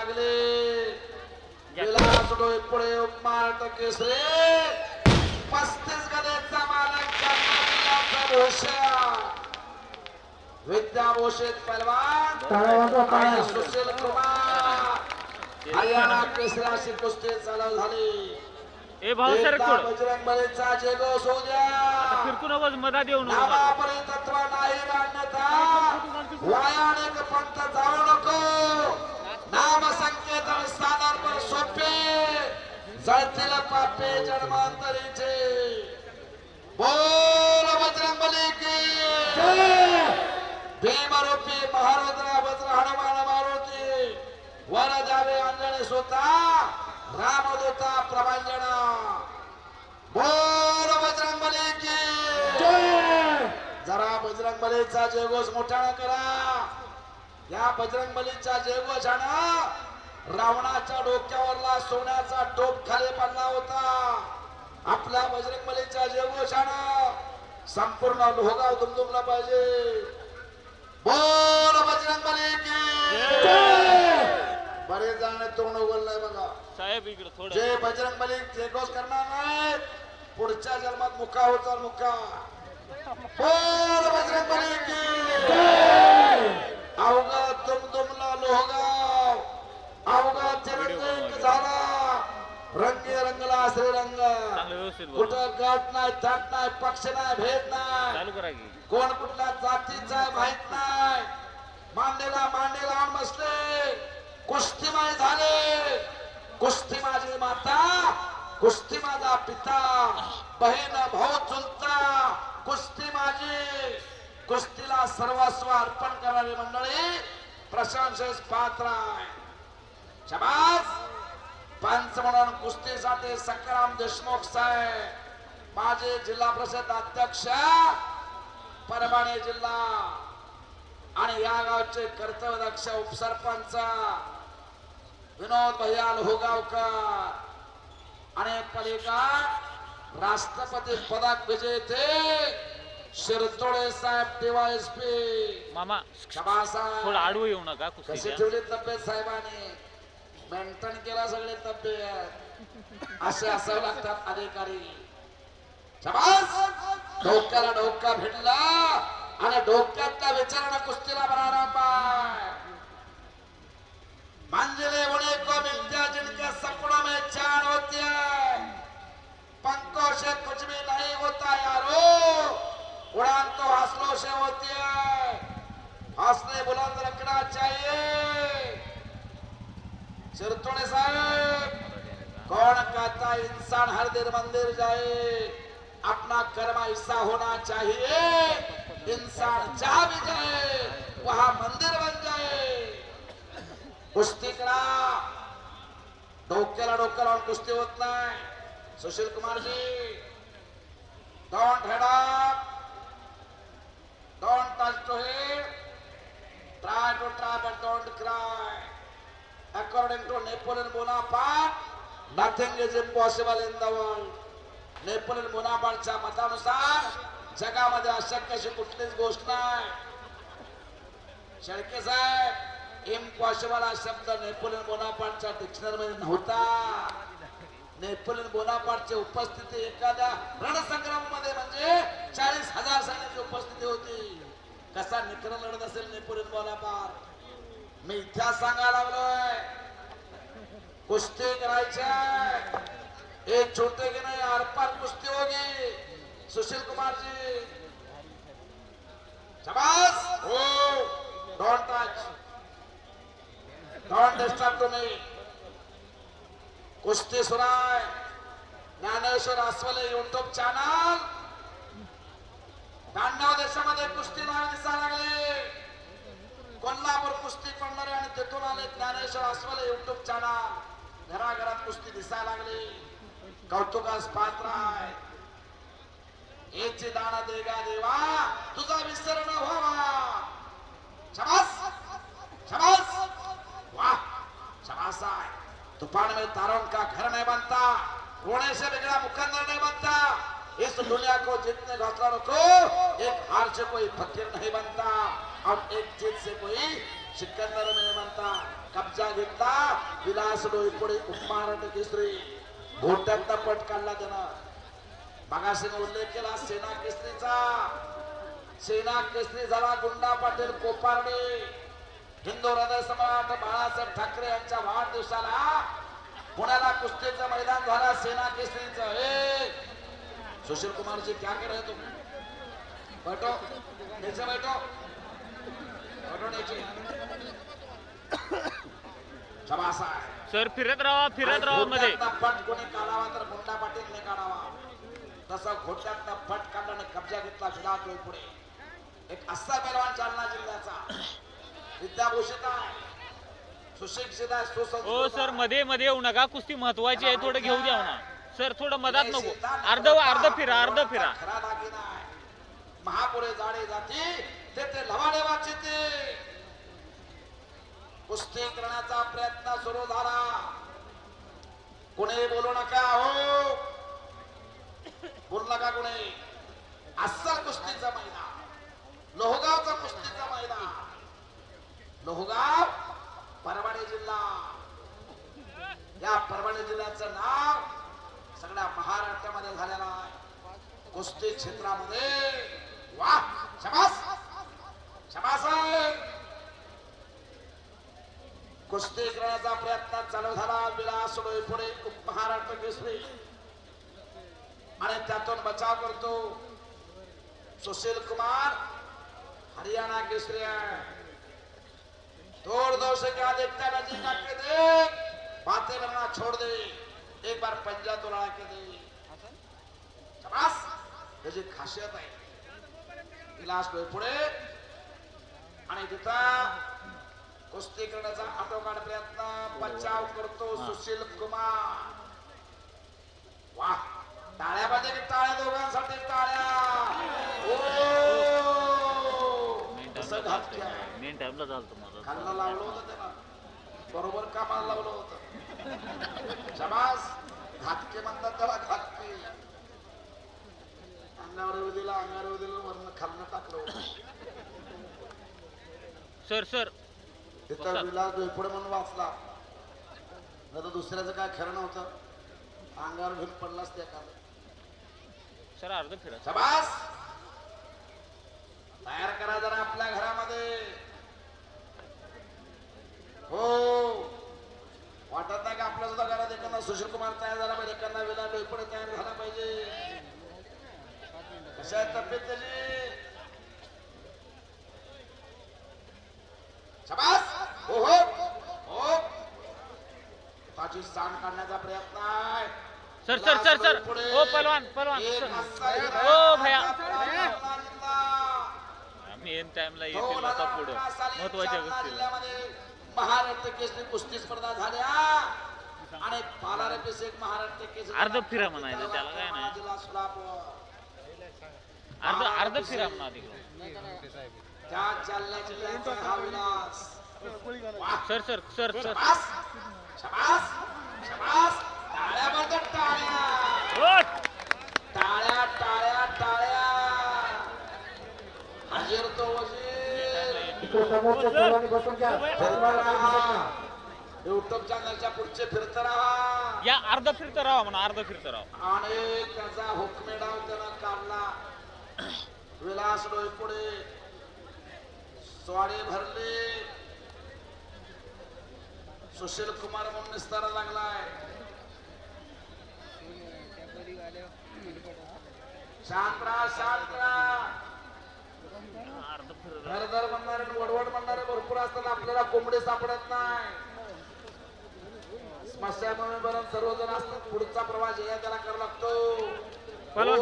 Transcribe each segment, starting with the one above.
लागले. विलास पुढे महाराष्ट्र केसरी. पस्तीस गदेचा मालक विद्या भूषित पहलवान. सुशील कुमार. हरियाणा केसरी अशी कुस्ती चालू झाली. ए भाऊ सर एकदा कोण बजरंग बलीचा नको तत्व नाही मान्यता. वायाने पंथ जाऊ नको. नाम संकेतन स्थानांवर सोपे जळतील पापे जन्मांतरीचे. बोल बजरंग बली की भीमरूपी महारुद्र वज्र हनुमान मारुती. वर जावे अंजने स्वतः रामदूता प्रभांजना बोल बजरंग बली की जरा बजरंग बलीचा जयघोष मोठ्यानं करा. या बजरंग बलीच्या जयघोषानं रावणाच्या डोक्यावरला सोन्याचा टोप खाली पडला होता. आपल्या बजरंग बलीच्या जयघोषानं संपूर्ण लोहगाव दुमदुमला पाहिजे. बोल बजरंग बली की. बरेच जण तोंड उघडलंय बघा. साहेब इकडे थोडं. जे बजरंग बली जयघोष करणार नाही पुढच्या जन्मात मुका होता मुका. बोल बजरंग बली की. अवघा दुमदुमला लोहगाव. अवघा चिरंजीव झाला. रंगी रंगला श्रीरंग कुठं गट नाही तट नाही पक्ष नाही भेद नाही. कोण कुठल्या जातीचा माहीत नाही. मांडीला मांडीला आणून बसले. कुस्तीमाय झाले. कुस्ती माझी माता कुस्ती माझा पिता. बहीण भाऊ चुलता कुस्ती माझी कुस्तीला सर्वस्व अर्पण करणारी मंडळी. प्रशंसेस पात्र आहे. पंच म्हणून कुस्तीसाठी सकाराम देशमुख साहेब. माझे जिल्हा परिषद अध्यक्ष परभणी जिल्हा. आणि या गावचे कर्तव्यदक्ष उपसरपंच विनोद भैया लोहगावकर आणि पलीकडे राष्ट्रपती पदक विजेते शिरतोडे साहेब डीवायएसपी मामा थोडं आडवं येऊ नका कुस्तीच्या. ठेवली तब्येत साहेबांनी? मेंटेन केला सगळे तब्येत. असे असावे लागतात अधिकारी. शबास डोक्याला डोका भिडला आणि डोक्यातल्या विचारणा कुस्तीला बनाना पाय. मंजिले उन्हें को मिलते हैं जिनके सपनों में चार होती है पंखों से कुछ भी नहीं होता यारो. उड़ान तो हौसलों से होती है हौसले बुलंद रखना चाहिए सिरतुड़े साहब. कौन कहता इंसान हर दिन मंदिर जाए अपना कर्म ऐसा होना चाहिए. इंसान जहां भी जाए वहां मंदिर बन जाए कुस्ती करा. डोक्याला डोक्या लावून कुस्ती होत नाही. सुशील कुमारजी. Don't head up don't touch to head try to try but don't cry according to Napoleon Bonaparte, nothing is impossible in the world. Napoleon बोनापार्टच्या मतानुसार जगामध्ये अशक्य अशी कुठलीच गोष्ट नाही. शेळके साहेब इम्पॉसिबल हा शब्द नेपोलियन बोनापार्टच्या डिक्शनरी मध्ये नव्हता. नेपोलियन बोनापार्टची उपस्थिती एखाद्या रणसंग्रामामध्ये म्हणजे चाळीस हजार सैन्याची उपस्थिती होती कसा निखर लढत असेल नेपोलियन बोनापार्ट मी इतिहास सांगायला लागलोय. कुस्ती करायच्या एक छोटे की नाही आरपार कुस्ती होगी. सुशील कुमार जी शाबास! हो डोंट टच डोंट डिस्टर्ब तुम्ही कुस्ती सुनाय. ज्ञानेश्वर अस्वले युट्यूब चॅनल ब्याण्णव देशामध्ये कुस्ती नावे दिसायला लागले. कोल्हापूर कुस्ती पडणारे आणि तिथून आले ज्ञानेश्वर अस्वले युट्यूब चॅनल घराघरात कुस्ती दिसायला लागली. कौतुकास पात्र आहे. याची दाना देगा देवा. तुझा विसर न व्हावा. छमास छमास वाह. शबास आहे. तूफान में तारों का घर नहीं बनता. रोने से बिगड़ा मुकंदर इस दुनिया को जीतने हौसला को एक हार से कोई फकीर नहीं बनता और एक जीत से कोई सिकंदर नहीं बनता। कब्जा घेतला विलास डोईपुढे उपमहाराष्ट्र केसरी घोट्यातला पट काढला त्यानं मागाशीने उल्लेख केला सेना केसरीचा सेना केसरी झाला गुंडा पाटील कोपारडे। हिंदू हृदय सम्राट बाळासाहेब ठाकरे यांच्या वाढदिवसाला पुण्याला कुस्तीचं मैदान झाला सेना केसरीचं ए सुशील कुमार जी क्या कर रहे तुम बैठो नीचे बैठो। बैठो नीचे। शबासा सर फिरत राहा फिरत राहा मध्ये। फट कोणी काढावा तर गुंडा पाटीलने काढावा. तसं घोट्यातनं फट काढल्याने कब्जा घेतला विराट पुढे. एक असा पैलवान जालना जिल्ह्याचा. विद्याभूषित आहे. सुशिक्षित आहे सुसंस्कृत हो सर. मध्ये मध्ये येऊ नका. कुस्ती महत्वाची आहे थोडं घेऊ द्या ना सर थोडं मधात नको. अर्ध अर्ध फिरा अर्ध फिरा. महापुरे जाडे जाती तेथे लवाडे वाचिते कुस्ती करण्याचा प्रयत्न सुरू झाला. कुणी बोलू नका हो. बोलू नका कुणी अस्सल कुस्तीचा मैदान लोहगावचा कुस्तीचा मैदान लोहगाव परभणी जिल्हा या परभणी जिल्ह्याचं नाव सगळ्या महाराष्ट्रामध्ये झालेलं आहे कुस्ती क्षेत्रामध्ये वा शबास. शबास. कुस्ती करण्याचा प्रयत्न चालू झाला. विलास पुढे महाराष्ट्र केसरी आणि त्यातून बचाव करतो सुशील कुमार. हरियाणा केसरी आहे. तोड़ दो से क्या देखता है नजीक आके देख बातें करना छोड़ दे. एक बार पंजा तो लड़ा के दे शबास. त्याची खासियत आहे विलास पुढे. आणि तिथं कुस्ती करण्याचा आटोकाट प्रयत्न बचाव करतो सुशील कुमार. वा टाळ्या पाहिजे की टाळ्या दोघांसाठी टाळ्या? खाल्ला लावलं होतं त्याला. बरोबर कामाला लावलं होतं. शबास. घातके म्हणतात त्याला घातके. अंगावर येऊ दिला अंगावर येऊ दिलं वरनं खाल्लं टाकलं होतं. Sir sir. तिथं विलास म्हणून वाचला. नाही तर दुसऱ्याचं काय खरं नव्हतं. अंगावर घेऊन पडलाच त्या काल सर अर्ध फिरा शबास! तयार करा जरा आपल्या घरामध्ये. हो. वाटत नाही का आपल्या सुद्धा घरात एखादा सुशील कुमार तयार झाला पाहिजे एखादा वेळा डोईपडे तयार झाला पाहिजे? कशा आहे तब्येत त्याची शबास हो हो हो ताची सांड काढण्याचा प्रयत्न आहे सर सर सर सर. हो पलवान पलवान हो भैया. मेन टाइमला येतील आता पुढं महत्त्वाच्या जिल्ह्यामध्ये महाराष्ट्र केसरी कुस्ती स्पर्धा झाल्या आणि पालारे एक महाराष्ट्र केसरी अर्ध फिरा म्हणायचं, त्याला काय नाही. अर्ध सर सर सर सर. टाळ्या टाळ्या टाळ्या टाळ्या तो युट्यूब चॅनलच्या पुढचे फिरत राहा या अर्ध फिरत राहा म्हणा अर्ध फिरत राहा. आणि त्याचा हुकमेडाव त्यानं काढला. विलास डोईपुढे स्वाडे भरले. सुशील कुमार म्हणून निस्तारा लागलाय. शांत राहा शांत राहा अर्ध फिरत घर घर म्हणणारे वडवड म्हणणारे भरपूर असतात आपल्याला कोंबडे सापडत नाही. स्मशानभूमी पर्यंत सर्वजण असतात पुढचा प्रवास या त्याला करावा लागतो. पलवान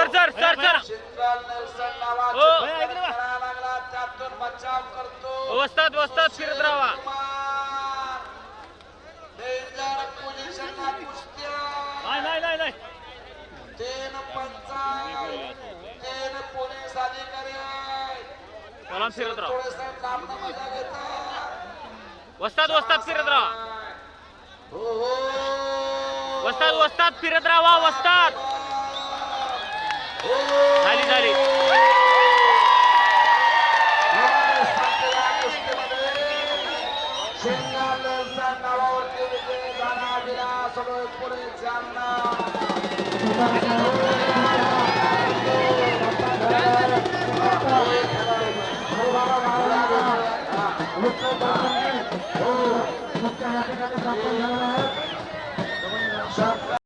सर सर सर सर. वस्ताद वस्ताद फिरत राहा. नाही नाही नाही तीन तीन पोलीस अधिकारी. फिरत राहा. थोडंसं लांबनं मजा घेतात. वस्ताद वस्ताद फिरत राहा. हो हो. वस्ताद वस्ताद फिरत राहा वस्ताद हो. झाली झाली या